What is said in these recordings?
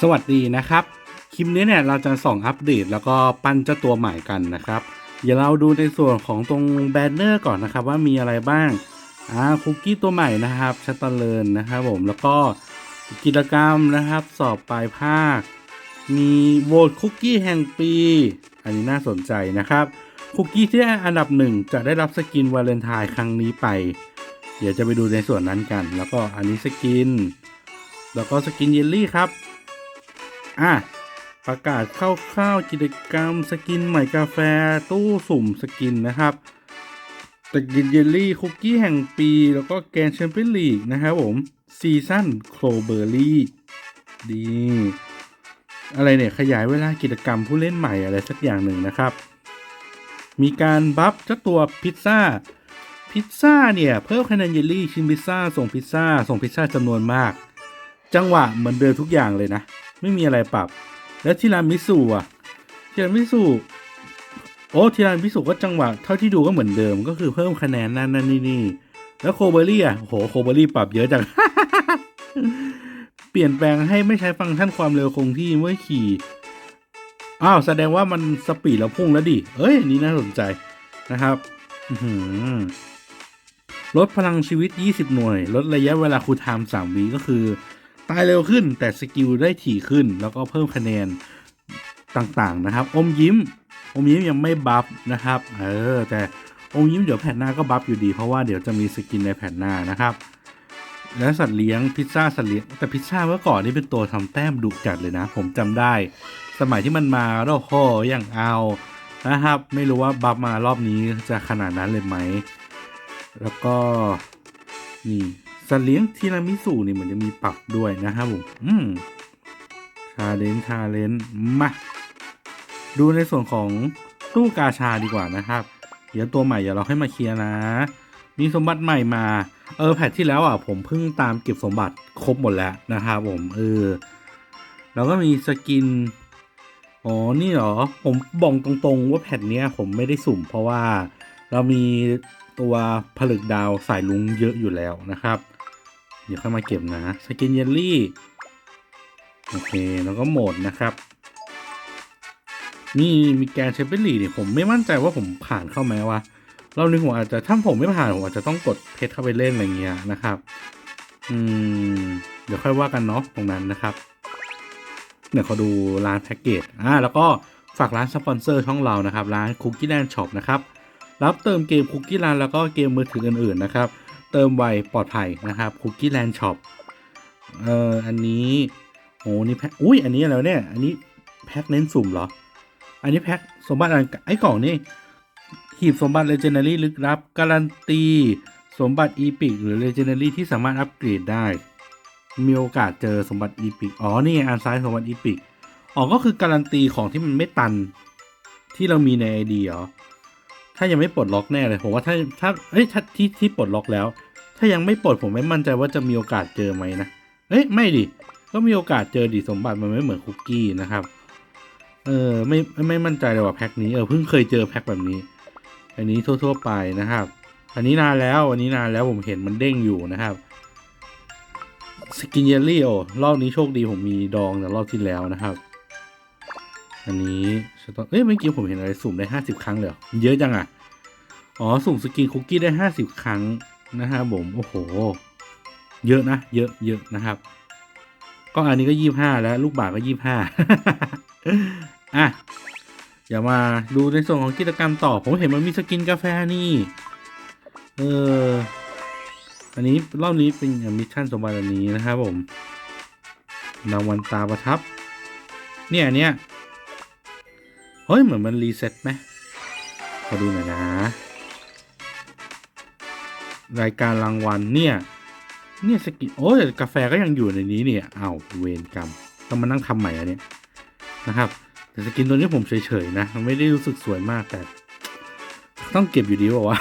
สวัสดีนะครับ คลิปนี้เนี่ยเราจะส่องอัปเดตแล้วก็ปั้นเจ้าตัวใหม่กันนะครับเดี๋ยวเราดูในส่วนของตรงแบนเนอร์ก่อนนะครับว่ามีอะไรบ้างอ่าคุกกี้ตัวใหม่นะครับชัตเตอร์เลนนะครับผมแล้วก็กิจกรรมนะครับสอบปลายภาค มีโหวตคุกกี้แห่งปี อันนี้น่าสนใจนะครับ คุกกี้ที่ได้อันดับหนึ่งจะได้รับสกินวาเลนไทน์ครั้งนี้ไป เดี๋ยวจะไปดูในส่วนนั้นกัน แล้วก็อันนี้สกิน แล้วก็สกินเยลลี่ครับ อะประกาศคร่าวๆกิจกรรมสกินใหม่กาแฟตู้สุ่มสกินนะครับสกินเยลลี่คุกกี้แห่งปี แล้วก็แกนแชมเปี้ยนลีกนะครับผมซีซั่นโคลเบอร์รี่ดี อะไรเนี่ยขยายเวลากิจกรรมผู้เล่นใหม่อะไรสักอย่างหนึ่งนะครับ มีการบัฟเจ้าตัวพิซซ่า พิซซ่าเนี่ยเพิ่มคะแนนเยลลี่ชิ้นพิซซ่าส่งพิซซ่าส่งพิซซ่าจำนวนมาก จังหวะเหมือนเดิมทุกอย่างเลยนะ ไม่มีอะไรปรับ แล้วทีรามิสุอะทีรามิสุโอ้ทีรามิสุก็จังหวะเท่าที่ดูก็เหมือนเดิม ก็คือเพิ่มคะแนนนั่นนั่นนี่นี่แล้วโคเบอรี่อะโหโคเบอรี่ปรับเยอะจังเปลี่ยนแปลงให้ไม่ใช้ฟังก์ชันความเร็วคงที่เมื่อขี่อ้าวแสดงว่ามันสปีดแล้วพุ่งแล้วดิเอ้ยนี่น่าสนใจนะครับลดพลังชีวิต 20 หน่วย ลดระยะเวลาคูลไทม์3วิก็คือ ตายเร็วขึ้น แต่สกิลได้ถี่ขึ้น แล้วก็เพิ่มคะแนนต่างๆนะครับ อมยิ้ม อมยิ้มยังไม่บัฟนะครับ เออ แต่อมยิ้มเดี๋ยวแผ่นหน้าก็บัฟอยู่ดี เพราะว่าเดี๋ยวจะมีสกินในแผ่นหน้านะครับ และสัตว์เลี้ยงพิซซ่าสัตว์เลี้ยงแต่พิซซ่าเมื่อก่อนนี่เป็นตัวทำแต้มดุจัดเลยนะ ผมจำได้ สมัยที่มันมาโอ้โหอย่างเอานะครับ ไม่รู้ว่าบัฟมารอบนี้จะขนาดนั้นเลยไหม แล้วก็นี่ สัตว์เลี้ยงทีรามิสุนี่เหมือนจะมีปรับด้วยนะครับผม อืมชาเลนชาเลนมา ดูในส่วนของตู้กาชาดีกว่านะครับ เดี๋ยวตัวใหม่เดี๋ยวเราให้มาเคลียร์นะ มีสมบัติใหม่มา เออแพทที่แล้วอะผมเพิ่งตามเก็บสมบัติครบหมดแล้วนะครับผมเออแล้วก็มีสกิน อ๋อ นี่เหรอ ผมบอกตรงๆ ว่าแผ่นเนี้ยผมไม่ได้สุ่ม เพราะว่าเรามีตัวผลึกดาวสายลุงเยอะอยู่แล้วนะครับ ดี๋ยวเข้ามาเก็บนะสกินเยลลี่โอเคแล้วก็โหมดนะครับนี่มีแกนเชฟเปอร์ลีเนี่ยผมไม่มั่นใจว่าผมผ่านเข้าไหมวะเราในหัวอาจจะถ้าผมไม่ผ่านผมอาจจะต้องกดเพชรเข้าไปเล่นอะไรเงี้ยนะครับ อืม เดี๋ยวค่อยว่ากันเนาะตรงนั้นนะครับเดี๋ยวเขาดูร้านแพ็กเกจอ่าแล้วก็ฝากร้านสปอนเซอร์ช่องเรานะครับ ร้านคุกกี้แลนด์ช็อปนะครับ รับเติมเกมคุกกี้แลนด์แล้วก็เกมมือถืออื่นๆนะครับ เติมไวปลอดภัยนะครับคุกกี้แลนด์ช็อปเอ่ออันนี้โอ้นี่แพ็คอุ้ยอันนี้อะไรวเนี่ย อันนี้แพ็คเน้นสุ่มเหรอ อันนี้แพ็คสมบัติอันไอ้กล่องนี่หีบสมบัติ Legendary ลึกลับการันตีสมบัติอีพิกหรือ Legendary ที่สามารถอัปเกรดได้ มีโอกาสเจอสมบัติอีพิกอ๋อนี่อันซ้ายสมบัติอีพิกอ๋อก็คือการันตีของที่มันไม่ตันที่เรามีในไอเดีเหรอ ถ้ายังไม่ปลดล็อกแน่เลยผมว่าถ้าถ้าเอ้ยถ้าที่ที่ปลดล็อกแล้ว ถ้ายังไม่ปลดผมไม่มั่นใจว่าจะมีโอกาสเจอไหมนะเอ้ยไม่ดิก็มีโอกาสเจอดิสมบัติมันไม่เหมือนคุกกี้นะครับเออไม่ไม่ไม่มั่นใจเลยว่าแพ็คนี้เออเพิ่งเคยเจอแพ็คแบบนี้ อันนี้ทั่ว ๆ ไปนะครับ อันนี้นานแล้วอันนี้นานแล้วผมเห็นมันเด้งอยู่นะครับสกินเยลลี่โอรอบนี้โชคดีผมมีดองแต่รอบที่แล้วนะครับ อันนี้สตอเอ้ยเมื่อกี้ผมเห็นอะไรสุ่มได้ห้าสิบครั้งเลยเหรอเยอะจังอะ อ๋อ สุ่มสกินคุกกี้ได้ห้าสิบครั้งนะครับผม โอ้โห เยอะนะ เยอะเยอะนะครับ ก็อันนี้ก็ยี่ห้าแล้ว ลูกบาศก์ก็ยี่ห้าอะอย่ามาดูในส่วนของกิจกรรมต่อ ผมเห็นมันมีสกินกาแฟนี่ เออ อันนี้รอบนี้เป็นมิชชั่นสมบัติอันนี้นะครับผมรางวัลตาประทับ เนี่ยเนี้ย เฮ้ย เหมือนมันรีเซ็ตไหมขอดูหน่อยนะ รายการรางวัลเนี่ย เนี่ยสกินโอ้ยกาแฟก็ยังอยู่ในนี้เนี่ยอ้าวเวรกรรม ต้องมานั่งทำใหม่อันเนี้ยนะครับ แต่สกินตัวนี้ผมเฉยๆนะ ไม่ได้รู้สึกสวยมากแต่ ต้องเก็บอยู่ดีบอกว่า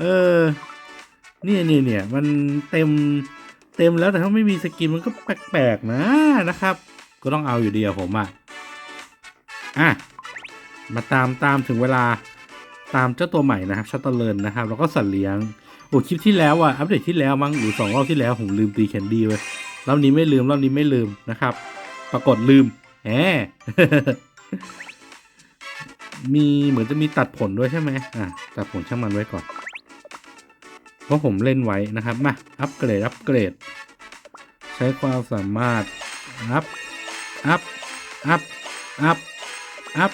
เออ เนี่ยเนี่ยเนี่ยมันเต็มเต็มแล้วแต่ถ้าไม่มีสกินมันก็แปลกๆนะนะครับ ก็ต้องเอาอยู่ดีอะผมอะ อะมาตามตามถึงเวลาตามเจ้าตัวใหม่นะครับชัตเตอร์เลนนะครับ แล้วก็สัตว์เลี้ยงโอ้คลิปที่แล้วอะอัปเดตที่แล้วมั้งหรือสองรอบที่แล้วผมลืมตีแคนดี้ไว้รอบนี้ไม่ลืมรอบนี้ไม่ลืมนะครับ ปรากฏลืมแหมมีเหมือนจะมีตัดผลด้วยใช่ไหมอะตัดผลช่างมันไว้ก่อน เพราะผมเล่นไว้นะครับมาอัปเกรดอัปเกรด ใช้ความสามารถอัพอัพอัพอัพ อัพ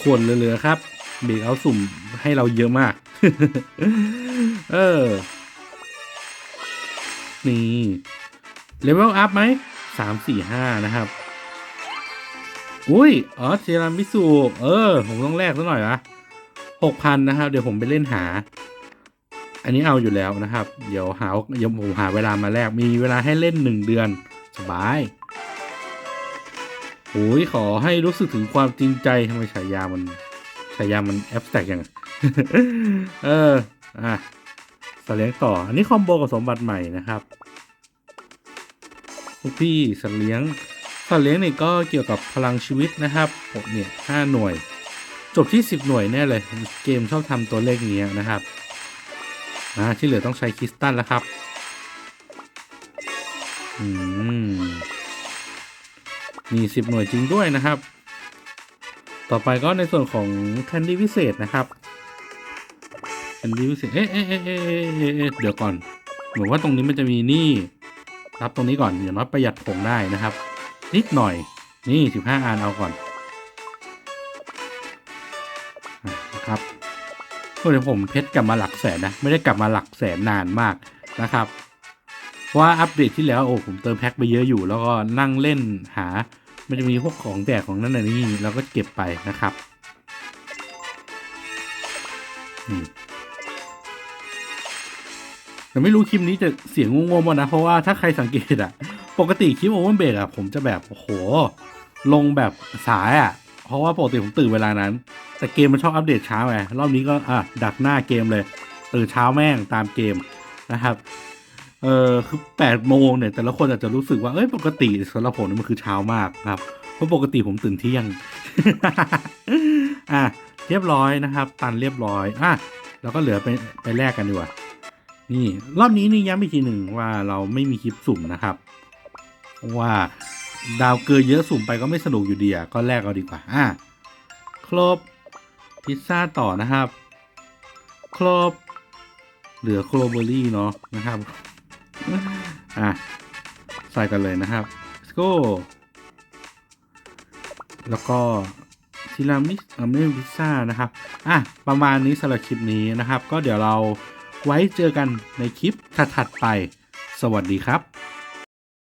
ขวดเหลือๆครับ เบรกเอาสุ่มให้เราเยอะมาก เออ นี่เลเวลอัพไหมสามสี่ห้านะครับ อุ้ย อ๋อเทรามิสุเออ ผมต้องแลกซะหน่อยนะหกพันนะครับ เดี๋ยวผมไปเล่นหา อันนี้เอาอยู่แล้วนะครับ เดี๋ยวหาเดี๋ยวผมหาเวลามาแลกมีเวลาให้เล่นหนึ่งเดือน สบาย โอ้ยขอให้รู้สึกถึงความจริงใจทำไมฉายามันฉายามันแอปแตกยังไงเอออะสตว์เลี้ยงต่อ อันนี้คอมโบกับสมบัติใหม่นะครับพวกพี่สัตว์เลี้ยงสัตว์เลี้ยงเนี่ยก็เกี่ยวกับพลังชีวิตนะครับผมเนี่ยห้าหน่วย จบที่สิบหน่วยแน่เลย เกมชอบทำตัวเลขนี้นะครับอ่าที่เหลือต้องใช้คริสตัลแล้วครับ อืม มีสิบหน่วยจริงด้วยนะครับ ต่อไปก็ในส่วนของแคนดี้พิเศษนะครับแคนดี้พิเศษเอ๊ะเอ๊ะเอ๊ะเอ๊ะเดี๋ยวก่อนเหมือนว่าตรงนี้มันจะมีนี่รับตรงนี้ก่อนอย่างน้อยประหยัดผงได้นะครับ นิดหน่อยนี่สิบห้าอันเอาก่อนนะครับเดี๋ยวผมเพชรกลับมาหลักแสนนะ ไม่ได้กลับมาหลักแสนนานมากนะครับ เพราะว่าอัปเดตที่แล้วโอ้ผมเติมแพ็คไปเยอะอยู่ แล้วก็นั่งเล่นหา มันจะมีพวกของแจกของนั่นนี่เราก็เก็บไปนะครับแต่ไม่รู้คลิปนี้จะเสียงงงๆป่ะนะ เพราะว่าถ้าใครสังเกตอะปกติคลิปโอเวอร์เบรกอะผมจะแบบโอ้โห ลงแบบสายอะเพราะว่าปกติผมตื่นเวลานั้น แต่เกมมันชอบอัปเดตเช้าไงรอบนี้ก็อะดักหน้าเกมเลยตื่นเช้าแม่งตามเกมนะครับ เออคือแปดโมงเนี่ยแต่ละคนอาจจะรู้สึกว่าเอ้ยปกติสำหรับผมมันคือเช้ามากครับ เพราะปกติผมตื่นเที่ยง อะเรียบร้อยนะครับ ตันเรียบร้อยอะแล้วก็เหลือไปไปแลกกันดีกว่า นี่ รอบนี้นี่ย้ำอีกทีหนึ่งว่าเราไม่มีคลิปสุ่มนะครับ ว่าดาวเกินเยอะสุ่มไปก็ไม่สนุกอยู่ดีอะก็แลกเอาดีกว่า อะครบพิซซ่าต่อนะครับ ครบเหลือโครเบอรี่เนาะนะครับ อะ ใส่กันเลยนะครับ let's go แล้วก็ทีรามิสเออไม่พิซซ่านะครับ อะ ประมาณนี้สำหรับคลิปนี้นะครับ ก็เดี๋ยวเราไว้เจอกันในคลิปถัดๆไป สวัสดีครับ